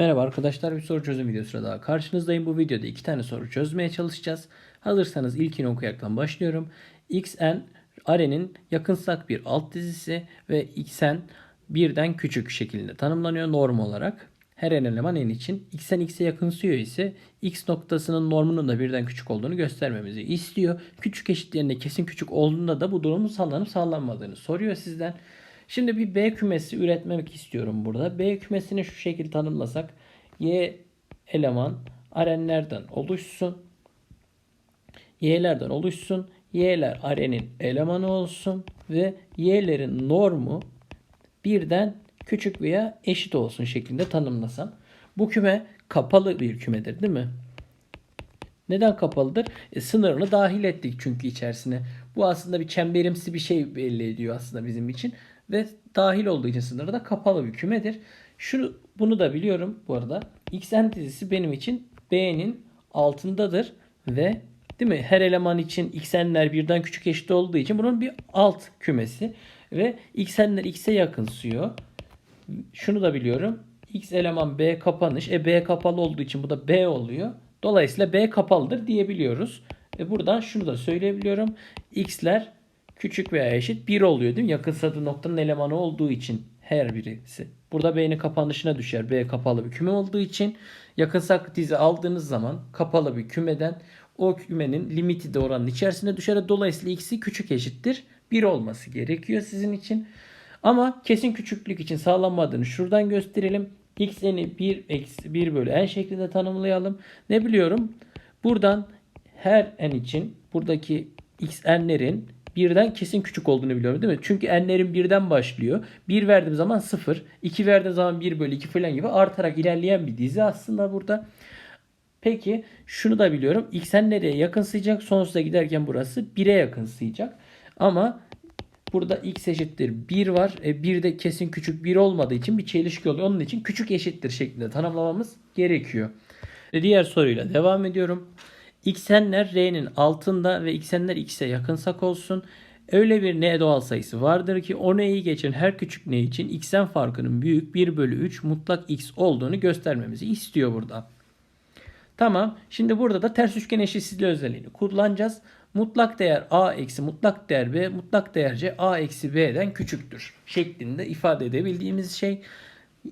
Merhaba arkadaşlar bir soru çözüm videosuyla daha karşınızdayım. Bu videoda iki tane soru çözmeye çalışacağız. Hazırsanız ilkini okuyaraktan başlıyorum. xn arenin yakınsak bir alt dizisi ve xn birden küçük şeklinde tanımlanıyor norm olarak. Her n eleman n için xn x'e yakınsıyor ise x noktasının normunun da birden küçük olduğunu göstermemizi istiyor. Küçük eşitlerinde kesin küçük olduğunda da bu durumun sağlanıp sağlanmadığını soruyor sizden. Şimdi bir B kümesi üretmek istiyorum burada. B kümesini şu şekilde tanımlasak. Y eleman arenlerden oluşsun. Y'lerden oluşsun. Y'ler arenin elemanı olsun. Ve Y'lerin normu birden küçük veya eşit olsun şeklinde tanımlasam. Bu küme kapalı bir kümedir değil mi? Neden kapalıdır? E, sınırını dahil ettik çünkü içerisine. Bu aslında bir çemberimsi bir şey belli ediyor aslında bizim için. Ve dahil olduğu için sınırı da kapalı bir kümedir. Şunu bunu da biliyorum bu arada. Xn dizisi benim için B'nin altındadır ve değil mi? Her eleman için xn'ler birden küçük eşit olduğu için bunun bir alt kümesi ve xn'ler x'e yakınsıyor. Şunu da biliyorum. X eleman B kapanış. E B kapalı olduğu için bu da B oluyor. Dolayısıyla B kapalıdır diyebiliyoruz. E buradan şunu da söyleyebiliyorum. X'ler küçük veya eşit 1 oluyor değil mi? Yakınsadığı noktanın elemanı olduğu için her birisi. Burada B'nin kapanışına düşer. B kapalı bir küme olduğu için yakınsak dizi aldığınız zaman kapalı bir kümeden o kümenin limiti de oranın içerisine düşer. Dolayısıyla x'i küçük eşittir 1 olması gerekiyor sizin için. Ama kesin küçüklük için sağlanmadığını şuradan gösterelim. xn'i 1, eksi 1 bölü n şeklinde tanımlayalım. Ne biliyorum? Buradan her n için buradaki xn'lerin birden kesin küçük olduğunu biliyorum değil mi? Çünkü n'lerin birden başlıyor. 1 verdiğim zaman 0. 2 verdiğim zaman 1 bölü 2 falan gibi artarak ilerleyen bir dizi aslında burada. Peki şunu da biliyorum. xn nereye yakınsayacak? Sonsuza giderken burası 1'e yakınsayacak. Ama burada x eşittir 1 var. E, 1 de kesin küçük 1 olmadığı için bir çelişki oluyor. Onun için küçük eşittir şeklinde tanımlamamız gerekiyor. Diğer soruyla devam ediyorum. Xn'ler r'nin altında ve xn'ler x'e yakınsak olsun. Öyle bir n doğal sayısı vardır ki o n'yi geçen her küçük n için xn farkının büyük 1 bölü 3 mutlak x olduğunu göstermemizi istiyor burada. Tamam. Şimdi burada da ters üçgen eşitsizliği özelliğini kullanacağız. Mutlak değer a eksi mutlak değer b, mutlak değer c a eksi b'den küçüktür şeklinde ifade edebildiğimiz şey.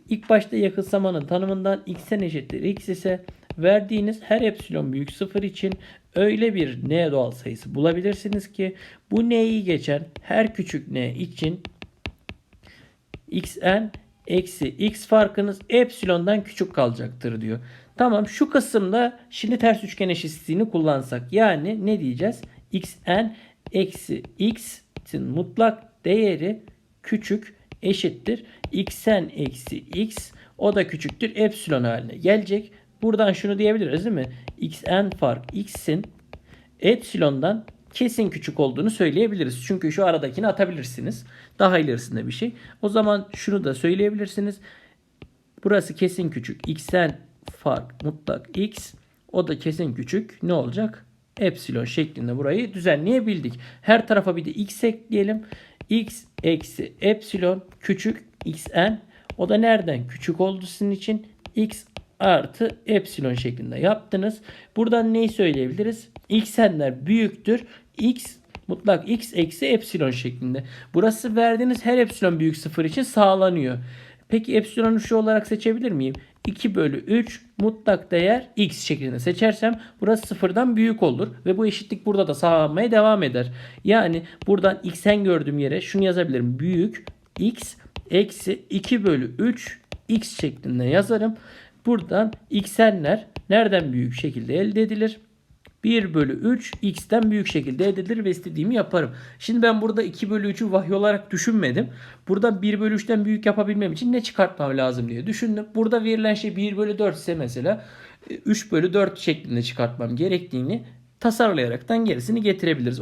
İlk başta yakınsamanın tanımından x'en eşittir x ise verdiğiniz her epsilon büyük sıfır için öyle bir n doğal sayısı bulabilirsiniz ki bu n'yi geçen her küçük n için xn eksi x farkınız epsilondan küçük kalacaktır diyor. Tamam şu kısımda şimdi ters üçgen eşitsizliğini kullansak. Yani ne diyeceğiz? xn eksi x'in mutlak değeri küçük eşittir. xn eksi x o da küçüktür. Epsilon haline gelecek. Buradan şunu diyebiliriz değil mi? xn fark x'in epsilondan kesin küçük olduğunu söyleyebiliriz. Çünkü şu aradakini atabilirsiniz. Daha ilerisinde bir şey. O zaman şunu da söyleyebilirsiniz. Burası kesin küçük. xn fark mutlak x o da kesin küçük ne olacak? Epsilon şeklinde burayı düzenleyebildik. Her tarafa bir de x ekleyelim. x eksi epsilon küçük xn o da nereden küçük oldu sizin için? x artı epsilon şeklinde yaptınız. Buradan neyi söyleyebiliriz? xn'ler büyüktür. x mutlak x eksi epsilon şeklinde. Burası verdiğiniz her epsilon büyük sıfır için sağlanıyor. Peki epsilonu şu olarak seçebilir miyim? 2 bölü 3 mutlak değer x şeklinde seçersem burası sıfırdan büyük olur. Ve bu eşitlik burada da sağlanmaya devam eder. Yani buradan x'en gördüğüm yere şunu yazabilirim. Büyük x eksi 2 bölü 3 x şeklinde yazarım. Buradan x'enler nereden büyük şekilde elde edilir? 1 bölü 3 x'ten büyük şekilde elde edilir ve istediğimi yaparım. Şimdi ben burada 2 bölü 3'ü vahiy olarak düşünmedim. Burada 1 bölü 3'ten büyük yapabilmem için ne çıkartmam lazım diye düşündüm. Burada verilen şey 1 bölü 4 ise mesela 3 bölü 4 şeklinde çıkartmam gerektiğini tasarlayaraktan gerisini getirebiliriz.